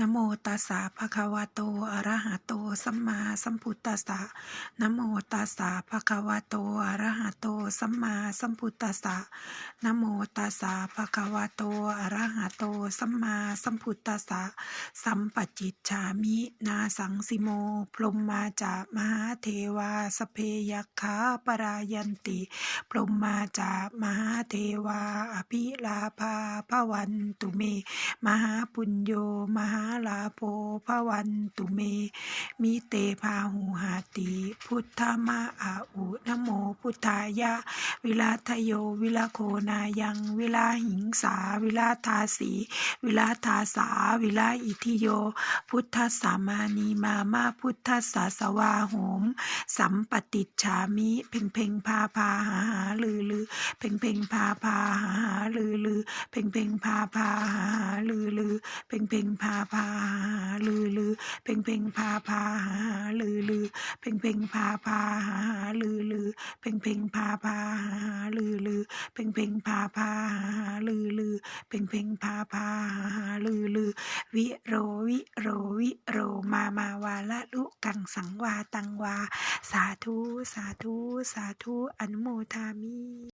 นโมตัสสะภะคะวะโต อะระหะโต สัมมาสัมพุทธัสสะนโมตัสสะภะคะวะโต อะระหะโต สัมมาสัมพุทธัสสะนโมตัสสะภะคะวะโต อะระหะโต สัมมาสัมพุทธัสสะสัมปจิจฉามินาสังสิโม พรหมมาจามหาเทวาสเพยัคขาปรายันติ พรหมมาจามหาเทวาอภิลาภาภวันตุเม มหาปุญโยมหาลาโภภวันตุเม มิเตพาหูหาติ พุทธมะอาอุนโมพุทธายะ วิลาทโย วิลาโคนายัง วิลาหิงสา วิลาทาสี วิลาทาสา วิลาอิทิโย พุทธสามานีมามาพุทธสาสวาโหม สัมปติฉามิ เพ่งเพ่งพาพาหาหาลือลือ เพ่งเพ่งพาพาหาหาลือลือ เพ่งเพ่งพาพาหาหาลือลือ เพ่งเพ่งพาพาหาหาลือลือ เพ่งเพ่งพาพาหาหาลือลือ เพ่งเพ่งพาพาหาหาลือลือเพ่งเพ่งพาพาหาลือลือเพ่งเพ่งพาพาหาลือลือเพ่งเพ่งพาพาหาหาลือลือวิโรวิโรวิโรมามาวาละลุกังสังวาตังวา สาธุ สาธุ สาธุ อนุโมทามิ